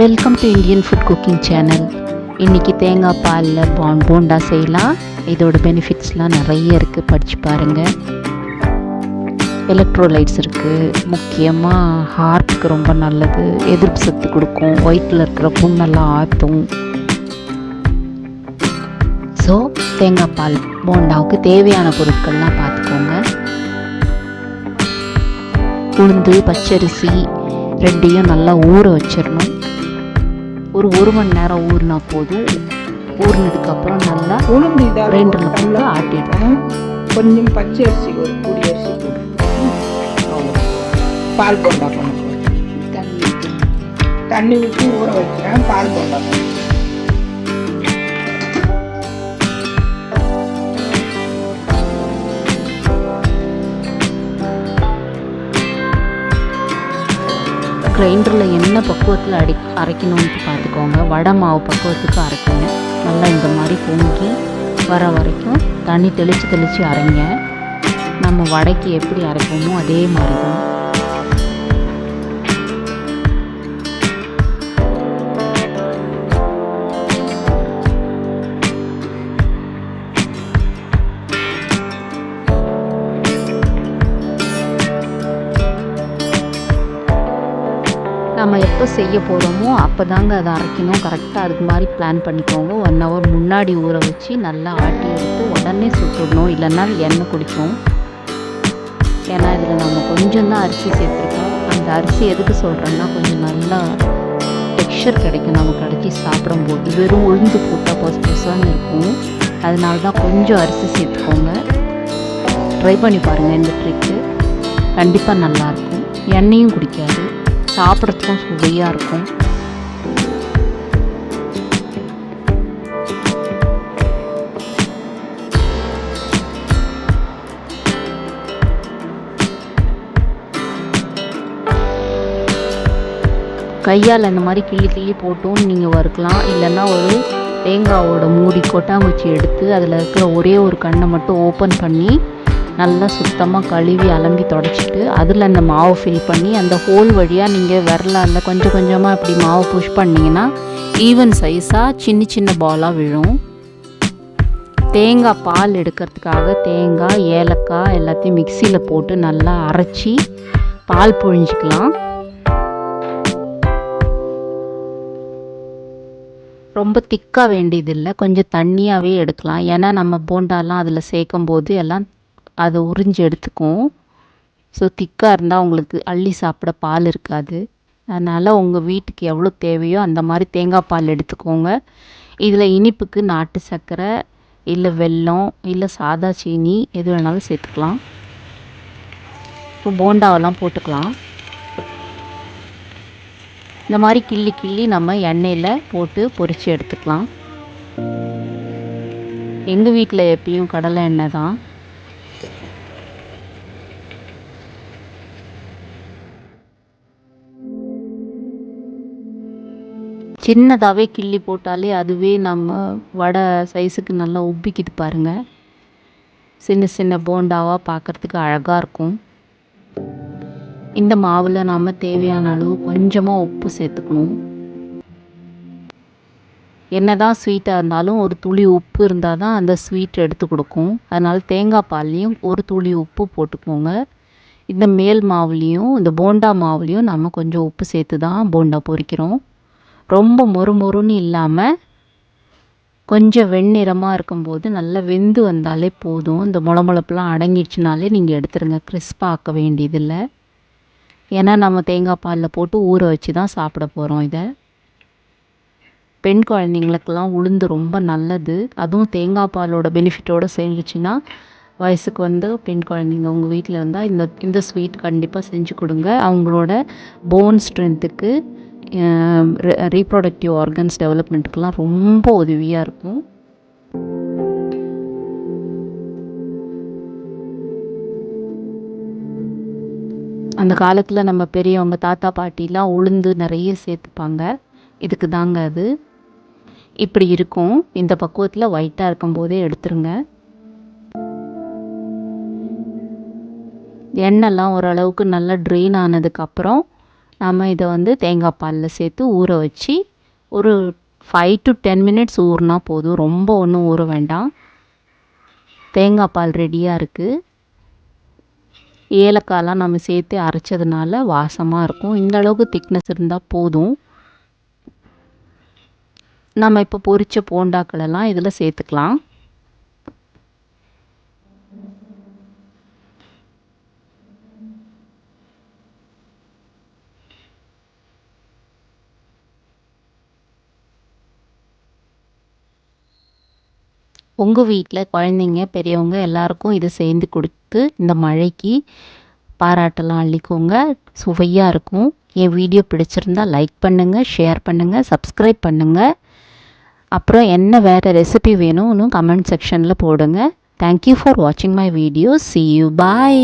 Welcome to Indian food cooking channel இன்றைக்கி தேங்காய் பாலில் பான் போண்டா செய்யலாம். இதோட பெனிஃபிட்ஸ்லாம் நிறைய இருக்குது படித்து பாருங்கள் எலக்ட்ரோலைட்ஸ் இருக்குது முக்கியமாக ஹார்ட்டுக்கு ரொம்ப நல்லது. எதிர்ப்பு சத்து கொடுக்கும். ஒயிட்டில் இருக்கிற புண்ணெல்லாம் ஆற்றும் ஸோ தேங்காய் பால் போண்டாவுக்கு தேவையான பொருட்கள்லாம் பார்த்து உளுந்து பச்சரிசி ரெண்டையும் நல்லா ஊற வச்சிடணும் ஒரு ஒரு மணி நேரம் ஊறினா போதும். ஊறினதுக்கப்புறம் நல்லா உளுந்து கிரைண்டரில் போட்டு ஆட்டிடணும். கொஞ்சம் பச்சை அரிசி ஒரு கூடி அரிசி. பால் போண்டா போகிறேன் தண்ணி ஊற்றி ஊற வைக்கிறேன் பால் போண்டா கிரைண்டரில் என்ன பக்குவத்தில் அடி அரைக்கணும்னு பார்த்துக்கோங்க. வடை மாவு பக்குவத்துக்கு அரைக்கணும். நல்லா இந்த மாதிரி பொங்கி வர வரைக்கும் தண்ணி தெளித்து தெளித்து அரைங்க. நம்ம வடைக்கு எப்படி அரைப்போமோ அதே மாதிரி தான். நம்ம எப்போ செய்ய போகிறோமோ அப்போ தாங்க அதை அரைக்கணும். கரெக்டாக அதுக்கு மாதிரி பிளான் பண்ணிக்கோங்க. ஒன் ஹவர் முன்னாடி ஊற வச்சு நல்லா ஆட்டி எடுத்து உடனே சுட்டுடணும். இல்லைன்னா எண்ணெய் குடிக்கும். ஏன்னா இதில் நம்ம கொஞ்சம் தான் அரிசி சேர்த்துருக்கோம். அந்த அரிசி எதுக்கு சொல்கிறோன்னா கொஞ்சம் நல்லா டெக்ஸ்சர் கிடைக்கும். நமக்கு அடிச்சு சாப்பிடும்போது வெறும் உளுந்து போட்டால் பொசு பொசான்னு இருக்கும். அதனால தான் கொஞ்சம் அரிசி சேர்த்துக்கோங்க. ட்ரை பண்ணி பாருங்கள் இந்த ட்ரிக்கு கண்டிப்பாக நல்லாயிருக்கும் எண்ணெயும் குடிக்காது சாப்பிட்றதுக்கும் சுவையாக இருக்கும். கையால் இந்த மாதிரி கிள்ளி கிள்ளி போட்டும். நீங்கள் வறுக்கலாம். இல்லைன்னா ஒரு தேங்காவோட மூடி கொட்டாங்குச்சி எடுத்து அதில் இருக்கிற ஒரே ஒரு கண்ணை மட்டும் ஓப்பன் பண்ணி நல்லா சுத்தமாக கழுவி அலம்பி தொடச்சிட்டு அதில் அந்த மாவு ஃபில் பண்ணி அந்த ஹோல் வழியாக நீங்கள் விரலால் கொஞ்சம் கொஞ்சமாக இப்படி மாவு புஷ் பண்ணிங்கன்னா ஈவன் சைஸாக சின்ன சின்ன பாலாக விழும். தேங்காய் பால் எடுக்கிறதுக்காக தேங்காய் ஏலக்காய் எல்லாத்தையும் மிக்சியில் போட்டு நல்லா அரைச்சி பால் புழிஞ்சிக்கலாம். ரொம்ப திக்காக வேண்டியதில்லை. கொஞ்சம் தண்ணியாகவே எடுக்கலாம். ஏன்னா நம்ம போண்டாலாம் அதில் சேர்க்கும் போது எல்லாம் அதை உறிஞ்சி எடுத்துக்கும் ஸோ திக்காக இருந்தால் உங்களுக்கு அள்ளி சாப்பிட பால் இருக்காது. அதனால் உங்கள் வீட்டுக்கு எவ்வளோ தேவையோ அந்த மாதிரி தேங்காய் பால் எடுத்துக்கோங்க. இதில் இனிப்புக்கு நாட்டு சர்க்கரை இல்லை வெல்லம் இல்லை சாதா சீனி எது வேணாலும் சேர்த்துக்கலாம். இப்போ போண்டாவெல்லாம் போட்டுக்கலாம். இந்த மாதிரி கிள்ளி கிள்ளி நம்ம எண்ணெயில் போட்டு பொரித்து எடுத்துக்கலாம். எங்கள் வீட்டில் எப்பயும் கடலை எண்ணெய் தான். சின்னதாகவே கிள்ளி போட்டாலே அதுவே நம்ம வடை சைஸுக்கு நல்லா உப்பிக்குது பாருங்கள் சின்ன சின்ன போண்டாவாக பார்க்குறதுக்கு அழகாக இருக்கும். இந்த மாவில் நாம் தேவையான அளவு கொஞ்சமாக உப்பு சேர்த்துக்கணும். என்னதான் ஸ்வீட்டாக இருந்தாலும் ஒரு துளி உப்பு இருந்தால் தான் அந்த ஸ்வீட் எடுத்து கொடுக்கும். அதனால் தேங்காய் பால்லையும் ஒரு துளி உப்பு போட்டுக்கோங்க. இந்த மேல் மாவுலேயும் இந்த போண்டா மாவுலேயும் நம்ம கொஞ்சம் உப்பு சேர்த்து தான் போண்டா பொரிக்கிறோம். ரொம்ப மொறு மொறுன்னு இல்லாமல் கொஞ்சம் வெண்ணிறமாக இருக்கும்போது நல்லா வெந்து வந்தாலே போதும். இந்த முளமுளப்புலாம் அடங்கிடுச்சுனாலே நீங்கள் எடுத்துருங்க. கிறிஸ்பாக ஆக்க வேண்டியதில்லை. ஏன்னா நம்ம தேங்காய் பாலில் போட்டு ஊற வச்சு தான் சாப்பிட போகிறோம் இதை. பெண் குழந்தைங்களுக்கெல்லாம் உளுந்து ரொம்ப நல்லது. அதுவும் தேங்காய் பாலோட பெனிஃபிட்டோடு செஞ்சிச்சின்னா வயசுக்கு வந்து பெண் குழந்தைங்க உங்கள் வீட்டில் இருந்தால் இந்த இந்த ஸ்வீட் கண்டிப்பாக செஞ்சு கொடுங்க. அவங்களோட போன் ஸ்ட்ரென்த்துக்கு ரீப்ரொடக்டிவ் ஆர்கன்ஸ் டெவலப்மெண்ட்டுக்கெலாம் ரொம்ப உதவியாக இருக்கும். அந்த காலத்தில் நம்ம பெரியவங்க தாத்தா பாட்டிலாம் உளுந்து நிறைய சேர்த்துப்பாங்க. இதுக்கு தாங்க அது. இப்படி இருக்கும். இந்த பக்குவத்தில் ஒயிட்டாக இருக்கும்போதே எடுத்துருங்க. எண்ணெய்லாம் ஓரளவுக்கு நல்லா ட்ரெயின் ஆனதுக்கப்புறம் நம்ம இதை வந்து தேங்காய் பாலில் சேர்த்து ஊற வச்சு ஒரு ஃபைவ் டு டென் மினிட்ஸ் ஊறினா போதும். ரொம்ப ஒன்றும் ஊற வேண்டாம். தேங்காய் பால் ரெடியாக இருக்குது ஏலக்காயெலாம் நம்ம சேர்த்து அரைச்சதுனால வாசமாக இருக்கும். இந்த அளவுக்கு திக்னஸ் இருந்தால் போதும். நம்ம இப்போ பொரித்த போண்டாக்களெல்லாம் இதில் சேர்த்துக்கலாம். உங்கள் வீட்டில் குழந்தைங்க பெரியவங்க எல்லாருக்கும் இதை சேர்ந்து கொடுத்து இந்த மழைக்கு பாராட்டெல்லாம் அள்ளிக்கோங்க. சுவையாக இருக்கும். என் வீடியோ பிடிச்சிருந்தா லைக் பண்ணுங்கள் ஷேர் பண்ணுங்கள் சப்ஸ்கிரைப் பண்ணுங்கள் அப்புறம் என்ன வேறு ரெசிபி வேணும்னு கமெண்ட் செக்ஷனில் போடுங்க. தேங்க்யூ ஃபார் வாட்சிங் my video see you bye